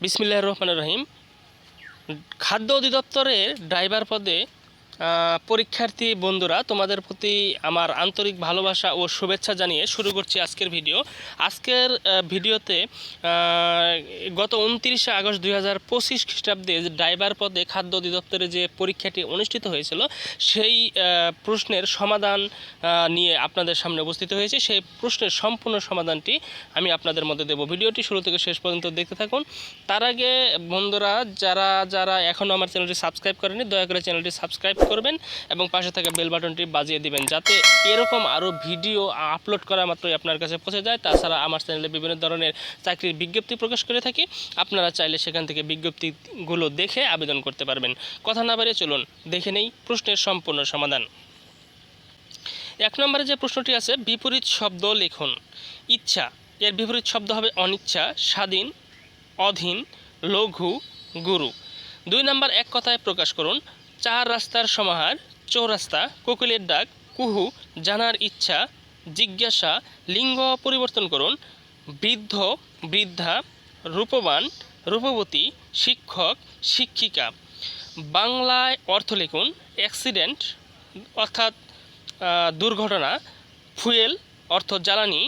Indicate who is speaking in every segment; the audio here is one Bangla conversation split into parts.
Speaker 1: বিসমিল্লাহ রহমান রহিম। খাদ্য অধিদপ্তরের ড্রাইভার পদে পরীক্ষার্থী বন্ধুরা, তোমাদের প্রতি আমার আন্তরিক ভালোবাসা ও শুভেচ্ছা জানিয়ে শুরু করছি আজকের ভিডিও। আজকের ভিডিওতে গত উনত্রিশে আগস্ট দুই হাজার পঁচিশ খ্রিস্টাব্দে ড্রাইভার পদে খাদ্য অধিদপ্তরে যে পরীক্ষাটি অনুষ্ঠিত হয়েছিল, সেই প্রশ্নের সমাধান নিয়ে আপনাদের সামনে উপস্থিত হয়েছে। সেই প্রশ্নের সম্পূর্ণ সমাধানটি আমি আপনাদের মধ্যে দেবো। ভিডিওটি শুরু থেকে শেষ পর্যন্ত দেখতে থাকুন। তার আগে বন্ধুরা, যারা যারা এখনও আমার চ্যানেলটি সাবস্ক্রাইব করেনি দয়া করে চ্যানেলটি সাবস্ক্রাইব করবেন এবং পাশে থাকা বেল বাটনটি বাজিয়ে দিবেন যাতে এরকম আরও ভিডিও আপলোড করা মাত্রই আপনার কাছে পৌঁছে যায়। তাছাড়া আমার চ্যানেলে বিভিন্ন ধরনের চাকরির বিজ্ঞপ্তি প্রকাশ করে থাকি। আপনারা চাইলে সেখান থেকে বিজ্ঞপ্তিগুলো দেখে আবেদন করতে পারবেন। কথা না বাড়িয়ে চলুন, দেখে নেই প্রশ্নের সম্পূর্ণ সমাধান। এক নম্বরে যে প্রশ্নটি আছে, বিপরীত শব্দ লিখুন। ইচ্ছা, এর বিপরীত শব্দ হবে অনিচ্ছা, স্বাধীন, অধীন, লঘু, গুরু। দুই নম্বর এক কথায় প্রকাশ করুন চার রাস্তার সমাহার, চৌরাস্তা, কোকিলের ডাক, কুহু, জানার ইচ্ছা, জিজ্ঞাসা, লিঙ্গ পরিবর্তন করুন, বৃদ্ধ, বৃদ্ধা, রূপবান, রূপবতী, শিক্ষক, শিক্ষিকা। বাংলায় অর্থ লিখুন, অ্যাক্সিডেন্ট, অর্থাৎ দুর্ঘটনা, ফুয়েল, অর্থ জ্বালানি।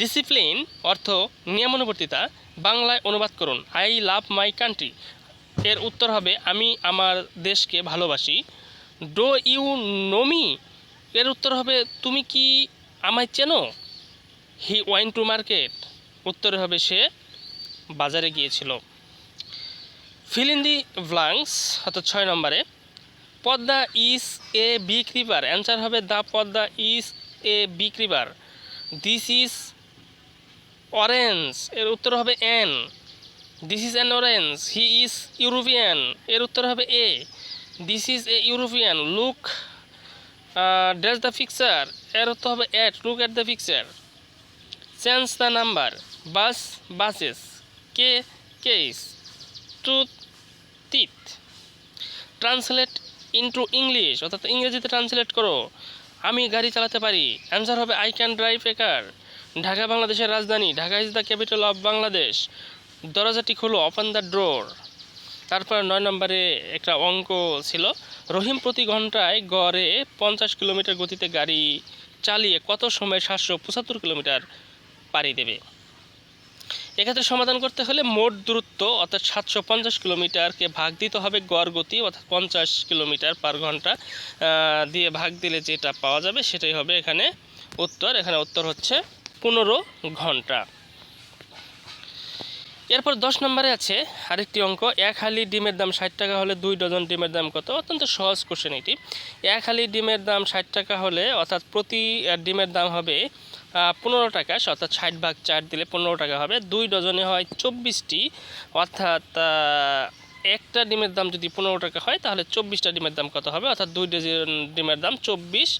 Speaker 1: ডিসিপ্লিন, অর্থ নিয়মানুবর্তিতা। বাংলায় অনুবাদ করুন, আই লাভ মাই কান্ট্রি। এর উত্তর হবে, আমি আমার দেশকে ভালোবাসি। ডো ইউ নোমি এর উত্তর হবে, তুমি কি আমায় চেনো? He went to market. উত্তরে হবে, সে বাজারে গিয়েছিল। ফিল ইন দি ব্লাঙ্কস অর্থাৎ ছয় নম্বরে। Padma is a big river. Answer হবে the Padma is a big river. This is orange. এর উত্তর হবে, an. This is an orange he is European এর উত্তর হবে a this is a European look dress the picture এর উত্তর হবে at look at the picture change the number bus buses key keys tooth teeth translate into English অর্থাৎ ইংরেজিতে ট্রান্সলেট করো। আমি গাড়ি চালাতে পারি। অ্যান্সার হবে I can drive a car Dhaka, বাংলাদেশের রাজধানী। Dhaka is the capital of Bangladesh দরজাটি খোলো ওপেন দ্য ডোর তারপর নয় নম্বরে একটা অঙ্ক ছিল, রহিম প্রতি ঘন্টায় গড়ে পঞ্চাশ কিলোমিটার গতিতে গাড়ি চালিয়ে কত সময় সাতশো পঁচাত্তর কিলোমিটার পাড়ি দেবে? এক্ষেত্রে সমাধান করতে হলে মোট দূরত্ব, অর্থাৎ সাতশো পঞ্চাশ কিলোমিটারকে ভাগ দিতে হবে গড় গতি, অর্থাৎ পঞ্চাশ কিলোমিটার পার ঘণ্টা দিয়ে ভাগ দিলে যেটা পাওয়া যাবে সেটাই হবে এখানে উত্তর। এখানে উত্তর হচ্ছে পনেরো ঘণ্টা। এরপর দশ নম্বরে আছে আরেকটি অঙ্ক, এক হালি ডিমের দাম ষাট টাকা হলে দুই ডজন ডিমের দাম কত? অত্যন্ত সহজ কোশ্চেন এটি। এক হালি ডিমের দাম ষাট টাকা হলে, অর্থাৎ প্রতি ডিমের দাম হবে পনেরো টাকা অর্থাৎ ষাট ভাগ চার দিলে পনেরো টাকা হবে। দুই ডজনে হয় চব্বিশটি, অর্থাৎ একটা ডিমের দাম যদি পনেরো টাকা হয়, তাহলে চব্বিশটা ডিমের দাম কত হবে? অর্থাৎ দুই ডজন ডিমের দাম চব্বিশ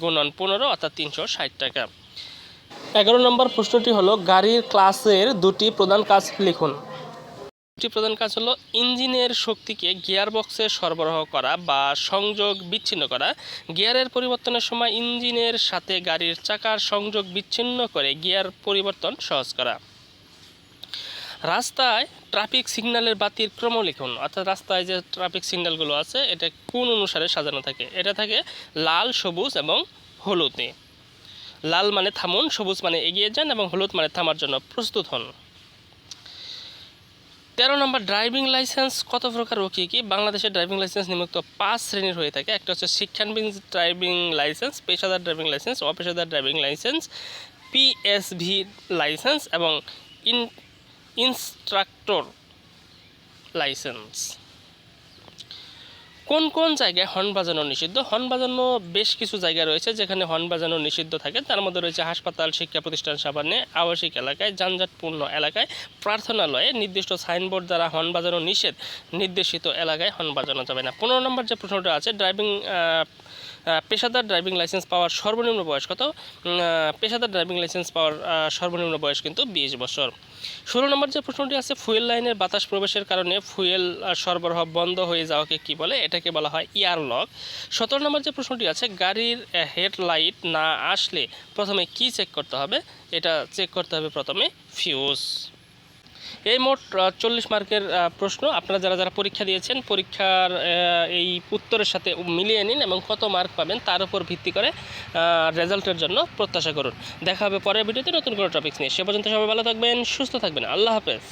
Speaker 1: গুণন পনেরো, অর্থাৎ তিনশো ষাট টাকা। এগারো নম্বর প্রশ্নটি হলো, গাড়ির ক্লাসের দুটি প্রধান কাজ লিখুন। দুটি প্রধান কাজ হলো, ইঞ্জিনের শক্তিকে গিয়ার বক্সে সরবরাহ করা বা সংযোগ বিচ্ছিন্ন করা। গিয়ারের পরিবর্তনের সময় ইঞ্জিনের সাথে গাড়ির চাকার সংযোগ বিচ্ছিন্ন করে গিয়ার পরিবর্তন সহজ করা। রাস্তায় ট্রাফিক সিগন্যালের বাতির ক্রম লিখুন, অর্থাৎ রাস্তায় যে ট্রাফিক সিগন্যালগুলো আছে, এটা কোন অনুসারে সাজানো থাকে? এটা থাকে লাল, সবুজ এবং হলুদে লাল মানে থামুন, সবুজ মানে এগিয়ে যান এবং হলুদ মানে থামার জন্য প্রস্তুত হন। তেরো নম্বর ড্রাইভিং লাইসেন্স, কত প্রকার ও কী কী? বাংলাদেশের ড্রাইভিং লাইসেন্স নিম্নোক্ত পাঁচ শ্রেণির হয়ে থাকে। একটা হচ্ছে শিক্ষানবিন ড্রাইভিং লাইসেন্স, পেশাদার ড্রাইভিং লাইসেন্স, অপেশাদার ড্রাইভিং লাইসেন্স পিএসভি লাইসেন্স এবং ইন, ইনস্ট্রাক্টর লাইসেন্স। কোন কোন জায়গায় হর্ন বাজানো নিষিদ্ধ? হর্ন বাজানো বেশ কিছু জায়গা রয়েছে যেখানে হর্ন বাজানো নিষিদ্ধ থাকে। তার মধ্যে রয়েছে হাসপাতাল, শিক্ষা প্রতিষ্ঠান, সাবানে, আবাসিক এলাকায়, যানজটপূর্ণ এলাকায়, প্রার্থনালয়ে নির্দিষ্ট সাইনবোর্ড দ্বারা হর্ন বাজানো নিষেধ নির্দেশিত এলাকায় হর্ন বাজানো যাবে না। পনেরো নম্বর যে প্রশ্নটা আছে ড্রাইভিং পেশাদার ড্রাইভিং লাইসেন্স পাওয়ার সর্বনিম্ন বয়স কত? পেশাদার ড্রাইভিং লাইসেন্স পাওয়ার সর্বনিম্ন বয়স কিন্তু বিশ বছর। ষোলো নম্বর যে প্রশ্নটি আছে, ফুয়েল লাইনের বাতাস প্রবেশের কারণে ফুয়েল সরবরাহ বন্ধ হয়ে যাওয়াকে কি বলে? এটাকে বলা হয় ইয়ার লক সতেরো নম্বর যে প্রশ্নটি আছে, গাড়ির হেডলাইট না আসলে প্রথমে কি চেক করতে হবে? এটা চেক করতে হবে প্রথমে ফিউজ এই মোট চল্লিশ মার্কের প্রশ্ন। আপনারা যারা যারা পরীক্ষা দিয়েছেন, পরীক্ষার এই উত্তরের সাথে মিলিয়ে নিন এবং কত মার্ক পাবেন তার উপর ভিত্তি করে রেজাল্টের জন্য প্রত্যাশা করুন। দেখা হবে পরের ভিডিওতে নতুন কোনো টপিক্স নিয়ে। সে পর্যন্ত সবাই ভালো থাকবেন, সুস্থ থাকবেন। আল্লাহ হাফেজ।